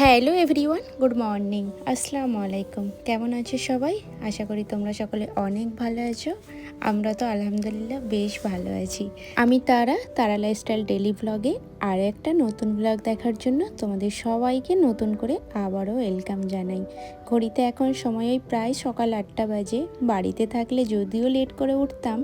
Hello everyone good morning আসসালামু আলাইকুম কেমন আছো সবাই? আশা করি তোমরা সকলে অনেক ভালো আছো। আমরা তো আলহামদুলিল্লাহ বেশ ভালো আছি। আমি তারা তারা লাইফস্টাইল ডেলি ব্লগে আর একটা নতুন ব্লগ দেখার জন্য তোমাদের সবাইকে নতুন করে আবারও ওয়েলকাম জানাই। ঘড়িতে এখন সময় ওই প্রায় সকাল আটটা বাজে। বাড়িতে থাকলে যদিও লেট করে উঠতাম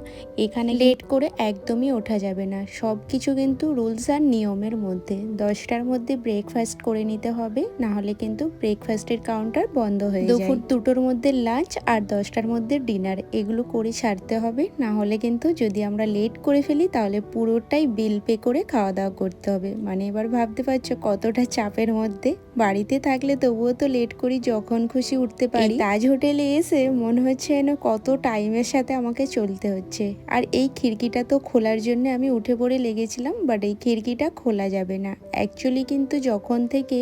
এখানে লেট করে একদমই ওঠা যাবে না। সব কিছু কিন্তু রুলস আর নিয়মের মধ্যে। দশটার মধ্যে ব্রেকফাস্ট করে নিতে হবে না হলে কিন্তু ব্রেকফাস্টের কাউন্টার বন্ধ হয়ে যায়। দুপুর দুটোর মধ্যে লাঞ্চ আর দশটার মধ্যে ডিনার এগুলো করে ছাড়তে হবে। না হলে কিন্তু যদি আমরা লেট করে ফেলি তাহলে পুরোটাই বিল পে করে খাওয়া দাওয়া করতে হবে। মানে এবার ভাবতে পারছ কতটা চাপের মধ্যে। বাড়িতে থাকলে তবুও তো লেট করি যখন খুশি উঠতে পারি। তাজ হোটেলে এসে মনে হচ্ছে যেন কত টাইমের সাথে আমাকে চলতে হচ্ছে। আর এই খিড়কিটা তো খোলার জন্য আমি উঠে পড়ে লেগেছিলাম বাট এই খিড়কিটা খোলা যাবে না। অ্যাকচুয়ালি কিন্তু যখন থেকে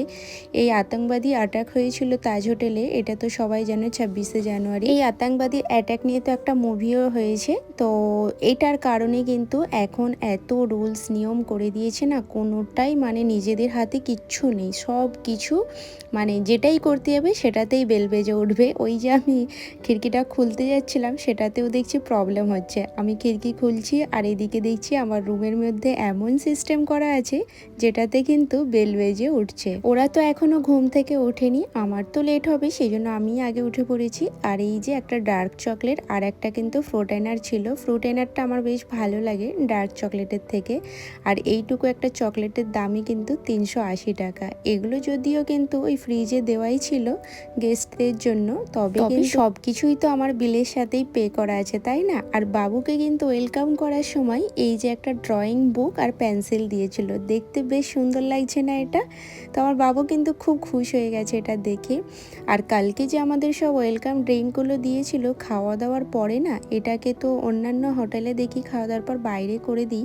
এই আতঙ্কবাদী অ্যাটাক হয়েছিল তাজ হোটেলে এটা তো সবাই জানে ছাব্বিশে জানুয়ারি। এই আতঙ্কবাদী অ্যাটাক নিয়ে তো একটা মুভিও হয়েছে। তো এটার কারণে কিন্তু এখন এত রুলস নিয়ম করে দিয়েছে না কোনোটাই মানে নিজেদের হাতে কিচ্ছু নেই। সব কিছু মানে যেটাই করতে যাবে সেটাতেই বেল বেজে উঠবে। ওই যে আমি খিড়কিটা খুলতে যাচ্ছিলাম, সেটাতেও দেখছি প্রবলেম হচ্ছে। আমি খিড়কি খুলছি আর এদিকে দেখছি আমার রুমের মধ্যে এমন সিস্টেম করা আছে, যেটাতে কিন্তু বেল বেজে উঠছে। ওরা তো এখনও ঘুম থেকে ওঠেনি, আমার তো লেট হবে সেই জন্য আমি আগে উঠে পড়েছি। আর এই যে একটা ডার্ক চকলেট আর একটা কিন্তু ফ্রুট এনার ছিল। ফ্রুট এনারটা আমার বেশ ভালো লাগে ডার্ক চকলেটের থেকে। আর এইটুকু একটা চকলেটের দামই কিন্তু তিনশো আশি টাকা। এগুলো যদিও কিন্তু ওই ফ্রিজে দেওয়াই ছিল গেস্টদের জন্য তবে সব কিছুই তো আমার বিলের সাথেই পে করা আছে তাই না? আর বাবুকে কিন্তু ওয়েলকাম করার সময় এই যে একটা ড্রয়িং বুক আর পেন্সিল দিয়েছিল দেখতে বেশ সুন্দর লাগছে না এটা? তো আমার বাবু কিন্তু খুব খুশ হয়ে গেছে এটা দেখে। আর কালকে যে আমাদের সব ওয়েলকাম ড্রিঙ্কগুলো দিয়েছিল খাওয়া দাওয়ার পরে না এটাকে তো অন্যান্য হোটেলে দেখি খাওয়া দাওয়ার পর বাইরে করে দিই।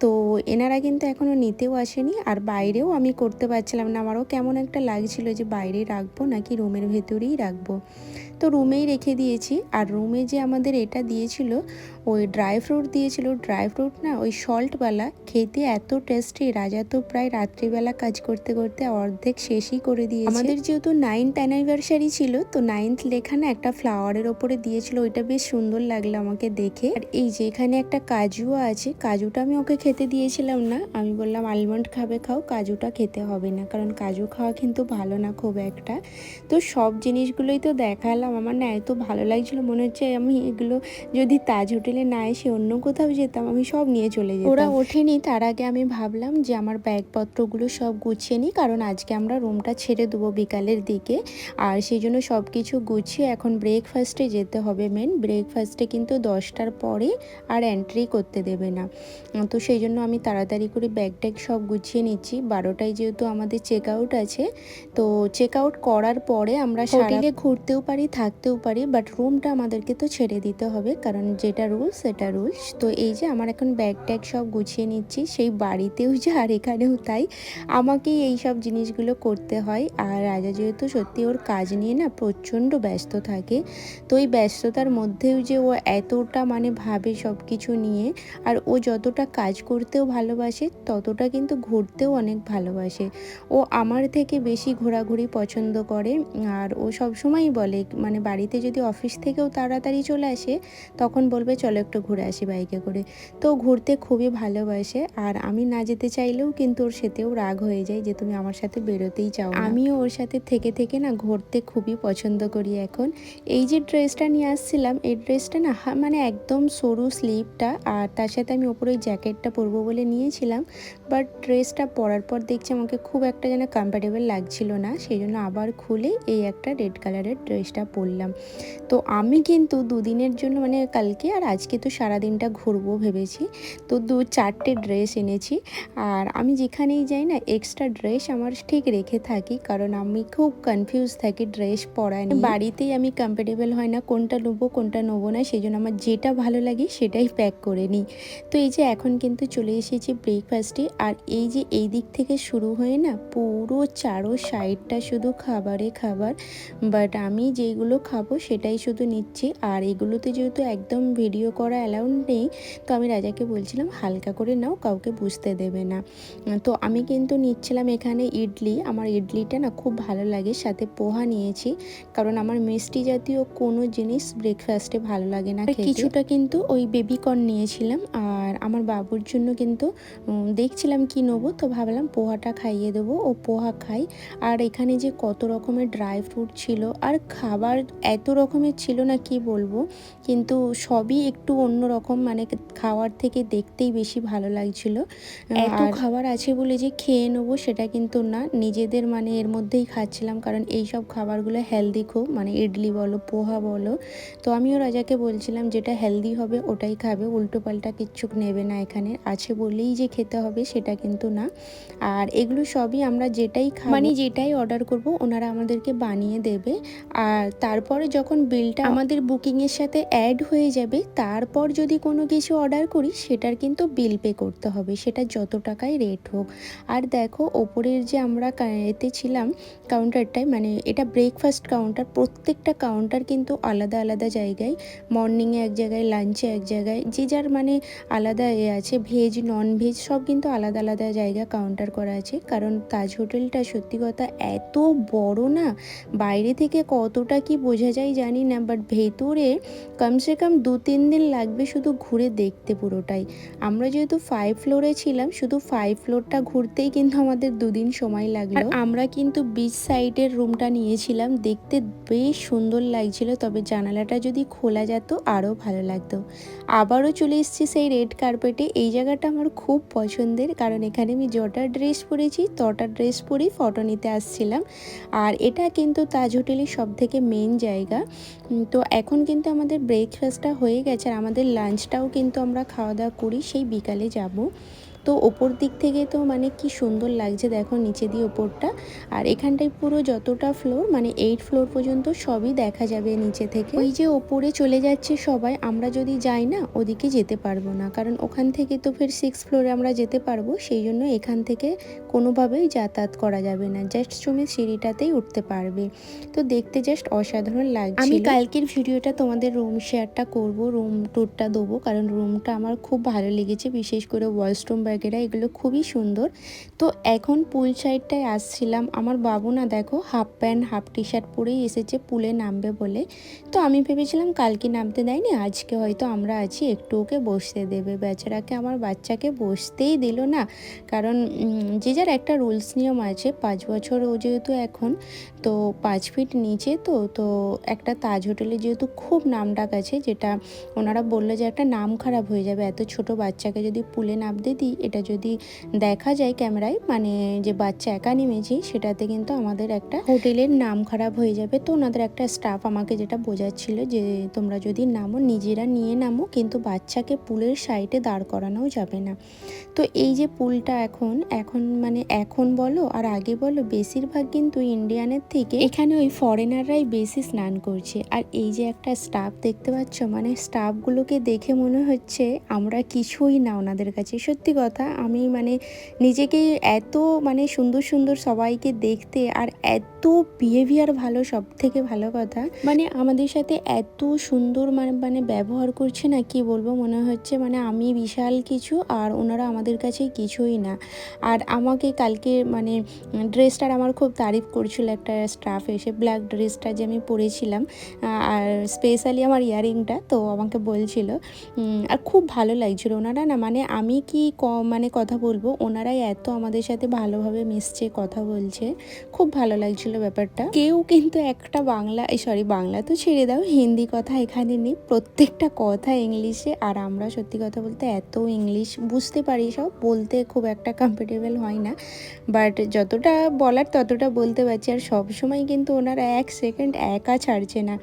তো এনারা কিন্তু এখনও নিতেও আসেনি আর বাইরেও আমি করতে পারছিলাম না। আমারও কেমন একটা লাগছিল যে বাইরে রাখব নাকি রুমের ভেতরেই রাখব। তো রুমেই রেখে দিয়েছি। আর রুমে যে আমাদের এটা দিয়েছিল, ওই ড্রাই ফ্রুট দিয়েছিল ড্রাই ফ্রুট না, ওই সল্টওয়ালা খেতে এত টেস্টি রাজা তো প্রায় রাত্রিবেলা কাজ করতে করতে অর্ধেক শেষই করে দিয়েছে। আমাদের যেহেতু নাইনথ অ্যানিভার্সারি ছিল, তো নাইনথ লেখা না একটা ফ্লাওয়ারের ওপরে দিয়েছিল, ওইটা বেশ সুন্দর লাগল আমাকে দেখে। আর এই যে এখানে একটা কাজুও আছে, কাজুটা আমি ওকে খেতে দিয়েছিলাম না, আমি বললাম, আলমন্ড খাবে, খাও, কাজুটা খেতে হবে না, কারণ কাজু খাওয়া কিন্তু ভালো না খুব একটা। তো সব জিনিসগুলোই তো দেখালাম। আমার না এত ভালো লাগছিল। মনে হচ্ছে আমি এগুলো যদি তাজ হোটেলে না এসে অন্য কোথাও যেতাম, আমি সব নিয়ে চলে যেতাম। ওরা ওঠেনি। তার আগে আমি ভাবলাম যে আমার ব্যাগপত্রগুলো সব গুছিয়ে নিই, কারণ আজকে আমরা রুমটা ছেড়ে দেবো বিকালের দিকে। আর সেই জন্য সব কিছু গুছিয়ে এখন ব্রেকফাস্টে যেতে হবে মেন ব্রেকফাস্টে কিন্তু দশটার পরে আর এন্ট্রি করতে দেবে না। তো সেই জন্য আমি তাড়াতাড়ি করে ব্যাগ ট্যাগ সব গুছিয়ে নিচ্ছি। বারোটায় যেহেতু আমাদের চেক আউট আছে, তো চেক আউট করার পরে আমরা হোটেলে ঘুরতেও পারি থাকতেও পারি বাট রুমটা আমাদেরকে তো ছেড়ে দিতে হবে কারণ যেটা রুলস সেটা রুলস তো এই যে আমার এখন ব্যাগ ট্যাগ সব গুছিয়ে নিচ্ছি সেই বাড়িতেও যে আর এখানেও তাই। আমাকেই এই সব জিনিসগুলো করতে হয় আর রাজা যেহেতু সত্যি ওর কাজ নিয়ে না প্রচণ্ড ব্যস্ত থাকে তো এই ব্যস্ততার মধ্যেও যে ও এতটা মানে ভাবে সব কিছু নিয়ে আর ও যতটা কাজ করতেও ভালোবাসে ততটা কিন্তু ঘুরতেও অনেক ভালোবাসে। ও আমার থেকে বেশি ঘোরাঘুরি পছন্দ করে আর ও সবসময়ই বলে মানে বাড়িতে যদি অফিস থেকেও তাড়াতাড়ি চলে আসে, তখন বলবে, চলো একটু ঘুরে আসি বাইকে করে। তো ঘুরতে খুবই ভালোবাসে, আর আমি না যেতে চাইলেও কিন্তু ওর সাথেও রাগ হয়ে যায় যে, তুমি আমার সাথে বেরোতেই চাও। আমিও ওর সাথে থেকে থেকে না ঘুরতে খুবই পছন্দ করি এখন। এই যে ড্রেসটা নিয়ে আসছিলাম, এই ড্রেসটা না মানে একদম সরু স্লিভটা আর তার সাথে আমি ওপরে ওই জ্যাকেটটা পরবো বলে নিয়েছিলাম। বাট ড্রেসটা পরার পর দেখছি আমাকে খুব একটা যেন কমফর্টেবল লাগছিল না সেই জন্য আবার খুলে এই একটা রেড কালারের ড্রেসটা পরলাম। তো আমি কিন্তু দুদিনের জন্য মানে কালকে আর আজকে তো সারাদিনটা ঘুরবো ভেবেছি, তো দু চারটে ড্রেস এনেছি। আর আমি যেখানেই যাই না এক্সট্রা ড্রেস আমার ঠিক রেখে থাকি, কারণ আমি খুব কনফিউজ থাকি ড্রেস পরায় নিয়ে। বাড়িতেই আমি কমফর্টেবল হয় না, কোনটা নেব কোনটা নেব না সেই জন্য আমার যেটা ভালো লাগে সেটাই প্যাক করে নিই। তো এই যে এখন কিন্তু চলে এসেছি ব্রেকফাস্টে আর এই যে এই দিক থেকে শুরু হয়ে না পুরো চারো সাইডটা শুধু খাবারে খাবার বাট আমি যেগুলো খাব সেটাই শুধু নিচ্ছি। আর এগুলোতে যেহেতু একদম ভিডিও করা অ্যালাউড নেই তো আমি রাজাকে বলছিলাম হালকা করে নাও কাউকে বুঝতে দেবে না। তো আমি কিন্তু নিচ্ছিলাম এখানে ইডলি। আমার ইডলিটা না খুব ভালো লাগে সাথে পোহা নিয়েছি কারণ আমার মিষ্টি জাতীয় কোনো জিনিস ব্রেকফাস্টে ভালো লাগে না কিছুটা কিন্তু ওই বেবিকর্ন নিয়েছিলাম আর আমার বাবুর জন্য কিন্তু উম, দেখছিলাম কি নেব তো ভাবলাম পোহাটা খাইয়ে দেবো। ও পোহা খাই। আর এখানে যে কত রকমের ড্রাই ফ্রুট ছিল আর খাবার এত রকমের ছিল না কি বলব কিন্তু সবই একটু অন্য রকম মানে খাওয়ার থেকে দেখতেই বেশি ভালো লাগছিল। এত খাবার আছে বলে যে খেয়ে নেব সেটা কিন্তু না নিজেদের মানে এর মধ্যেই খাচ্ছিলাম কারণ এই সব খাবারগুলো হেলদি খুব মানে ইডলি বলো পোহা বলো। তো আমিও রাজাকে বলছিলাম যেটা হেলদি হবে ওটাই খাবে উল্টো পাল্টা কিচ্ছু নেবে না এখানে আছে বলেই যে খেতে হবে সেটা কিন্তু না। আর এগুলো সবই আমরা যেটাই খাব মানে যেটাই অর্ডার করব, ওনারা আমাদেরকে বানিয়ে দেবে। আর তারপরে যখন বিলটা আমাদের বুকিংয়ের সাথে অ্যাড হয়ে যাবে, তারপর যদি কোনো কিছু অর্ডার করি, সেটার কিন্তু বিল পে করতে হবে। সেটা যত টাকায় রেট হোক। আর দেখো, ওপরের যে আমরা এতে ছিলাম কাউন্টারটায় মানে এটা ব্রেকফাস্ট কাউন্টার প্রত্যেকটা কাউন্টার কিন্তু আলাদা আলাদা জায়গায়। মর্নিংয়ে এক জায়গায় লাঞ্চে এক জায়গায়, যে যার মানে আলাদা এ আছে ভেজ নন ভেজ সব কিন্তু আলাদা আলাদা আলাদা জায়গা কাউন্টার করা আছে। কারণ তাজ হোটেলটা সত্যি কথা এত বড় না, বাইরে থেকে কতটা কি বোঝা যায় জানি না বাট ভেতরে কমসে কম দু তিন দিন লাগবে শুধু ঘুরে দেখতে পুরোটাই। আমরা যেহেতু ফাইভ ফ্লোরে ছিলাম, শুধু ফাইভ ফ্লোরটা ঘুরতেই কিন্তু আমাদের দুদিন সময় লাগল। আমরা কিন্তু বিচ সাইডের রুমটা নিয়েছিলাম, দেখতে বেশ সুন্দর লাগছিল, তবে জানালাটা যদি খোলা যেত আরও ভালো লাগতো। আবারও চলে এসেছি সেই রেড কার্পেটে এই জায়গাটা আমার খুব পছন্দের কারণ এখানে আমি যটা ড্রেস পরেছি, তটা ড্রেস পরেই ফটো নিতে আসছিলাম। আর এটা কিন্তু তাজ হোটেলের সব থেকে মেন জায়গা তো এখন কিন্তু আমাদের ব্রেকফাস্টটা হয়ে গেছে আর আমাদের লাঞ্চটাও কিন্তু আমরা খাওয়া দাওয়া করি, সেই বিকালে যাব। তো ওপর দিক থেকে তো মানে কি সুন্দর লাগছে, দেখো নিচে দিয়ে ওপরটা। আর এখানটায় পুরো যতটা ফ্লোর মানে এইট ফ্লোর পর্যন্ত সবই দেখা যাবে নিচে থেকে। ওই যে ওপরে চলে যাচ্ছে সবাই, আমরা যদি যাই না, ওদিকে যেতে পারব না। কারণ ওখান থেকে তো ফের সিক্স ফ্লোরে আমরা যেতে পারব, সেই জন্য এখান থেকে কোনোভাবেই যাতায়াত করা যাবে না। জাস্ট তুমি সিঁড়িটাতেই উঠতে পারবে। তো দেখতে জাস্ট অসাধারণ লাগছে আমি কালকের ভিডিওটা তোমাদের রুম শেয়ারটা করব রুম ট্যুরটা দেবো। কারণ রুমটা আমার খুব ভালো লেগেছে, বিশেষ করে ওয়াশরুম ব্যাগেরা এগুলো খুবই সুন্দর। তো এখন পুল সাইডটায় আসছিলাম। আমার বাবু না দেখো half pant, half T shirt পরেই এসেছে পুলে নামবে বলে। তো আমি ভেবেছিলাম কালকে নামতে দেয়নি, আজকে হয়তো আমরা আছি, একটু ওকে বসতে দেবে। বেচারাকে, আমার বাচ্চাকে বসতেই দিল না। কারণ যে যার একটা রুলস নিয়ম আছে, পাঁচ বছর ও যেহেতু এখন, তো পাঁচ ফিট নিচে তো তো একটা তাজ হোটেলে যেহেতু খুব নাম ডাক আছে, যেটা ওনারা বলল যে একটা নাম খারাপ হয়ে যাবে। এত ছোট বাচ্চাকে যদি পুলে নামতে দিই এটা যদি দেখা যায় ক্যামেরায় মানে যে বাচ্চা একা নেমেছি, সেটাতে কিন্তু আমাদের একটা হোটেলের নাম খারাপ হয়ে যাবে। তো ওনাদের একটা স্টাফ আমাকে যেটা বোঝাচ্ছিল যে, তোমরা যদি নামো, নিজেরা নিয়ে নামো, কিন্তু বাচ্চাকে পুলের সাইডে দাঁড় করানোও যাবে না। তো এই যে পুলটা এখন এখন মানে এখন বলো আর আগে বলো, বেশিরভাগ কিন্তু ইন্ডিয়ানের থেকে এখানে ওই ফরেনাররাই বেশি স্নান করছে। আর এই যে একটা স্টাফ দেখতে পাচ্ছ মানে স্টাফগুলোকে দেখে মনে হচ্ছে, আমরা কিছুই না ওনাদের কাছে। সত্যি কথা আমি মানে নিজেকে এত মানে সুন্দর সুন্দর সবাইকে দেখতে আর এত বিহেভিয়ার ভালো সব থেকে ভালো কথা। মানে আমাদের সাথে এত সুন্দর মানে মানে ব্যবহার করছে না, কি বলব? মনে হচ্ছে মানে আমি বিশাল কিছু আর ওনারা আমাদের কাছে কিছুই না। আর আমাকে কালকে মানে ড্রেসটার আমার খুব তারিফ করছিল একটা স্টাফ এসে ব্ল্যাক ড্রেসটা যে আমি পরেছিলাম আর স্পেশালি আমার ইয়ারিংটা তো আমাকে বলছিল আর খুব ভালো লাগছিল ওনারা না মানে আমি কি ক- মানে কথা বলব? ওনারাই এত আমাদের সাথে ভালোভাবে মিশছে, কথা বলছে, খুব ভালো লাগছিল। ব্যাপারটা। কেউ কিন্তু একটা বাংলা সরি বাংলা তো ছেড়ে দাও, হিন্দি কথা এখানে নেই। প্রত্যেকটা কথা ইংলিশে, আর আমরা সত্যি কথা বলতে এত ইংলিশ বুঝতে পারি সব, বলতে খুব একটা কমফোর্টেবল হয় না। বাট যতটা বলার ততটা বলতে পারছি, আর সব সময় কিন্তু ওনারা এক সেকেন্ড একা ছাড়ছে না।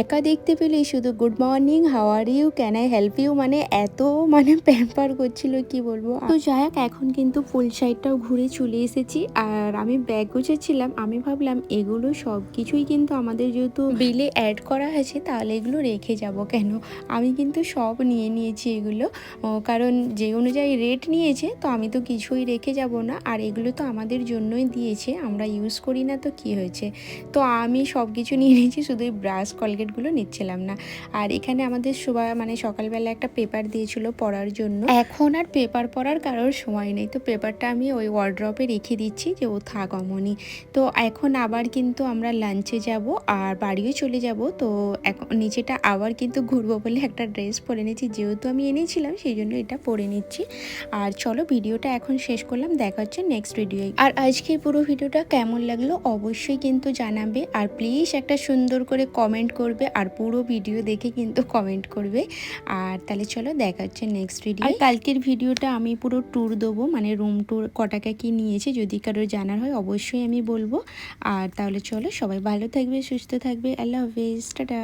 একা দেখতে পেলেই শুধু good morning how are you can I help you মানে এত মানে প্যাম্পার করছিল, কি বলব? তো যাই হোক, এখন কিন্তু ফুল সাইডটাও ঘুরে চলে এসেছি। আর আমি ব্যাগ গুছেছিলাম আমি ভাবলাম ভাবলাম এগুলো সব কিছুই কিন্তু আমাদের যেহেতু বিলে অ্যাড করা আছে তাহলে এগুলো রেখে যাব কেন? আমি কিন্তু সব নিয়ে নিয়েছি এগুলো। কারণ যে অনুযায়ী রেট নিয়েছে, তো আমি তো কিছুই রেখে যাব না। আর এগুলো তো আমাদের জন্যই দিয়েছে, আমরা ইউজ করি না তো কি হয়েছে? তো আমি সব কিছু নিয়ে নিয়েছি, শুধু ব্রাশ কলগেটগুলো নিচ্ছিলাম না। আর এখানে আমাদের সবাই মানে সকালবেলা একটা পেপার দিয়েছিল পড়ার জন্য। এখন আর পেপার পড়ার কারোর সময় নেই। তো পেপারটা আমি ওই ওয়ার্ড্রপে রেখে দিচ্ছি যে ও থাক অমনি। তো এখন আবার কিন্তু আমরা লাঞ্চে যাব আর বাড়িও চলে যাব। তো এখন নিচেটা আবার কিন্তু ঘুরবো বলে একটা ড্রেস পরে নিয়েছি। যেহেতু আমি এনেছিলাম, সেই জন্য এটা পরে নিচ্ছি। আর চলো ভিডিওটা এখন শেষ করলাম। দেখা হচ্ছে নেক্সট ভিডিও আর আজকে পুরো ভিডিওটা কেমন লাগল অবশ্যই কিন্তু জানাবে। আর প্লিজ একটা সুন্দর করে কমেন্ট করবে। আর পুরো ভিডিও দেখে কিন্তু কমেন্ট করবে। আর তাহলে চলো দেখা হচ্ছে নেক্সট ভিডিও আর কালকের ভিডিওটা আমি পুরো ট্যুর দেবো। মানে রুম ট্যুর কটাকা কি নিয়েছে যদি কারোর জানার হয়, অবশ্যই আমি বলব। আর তাহলে চলো সবাই ভালো থাকবে সুস্থ থাকবে আল্লাহ হাফিজ টাটা।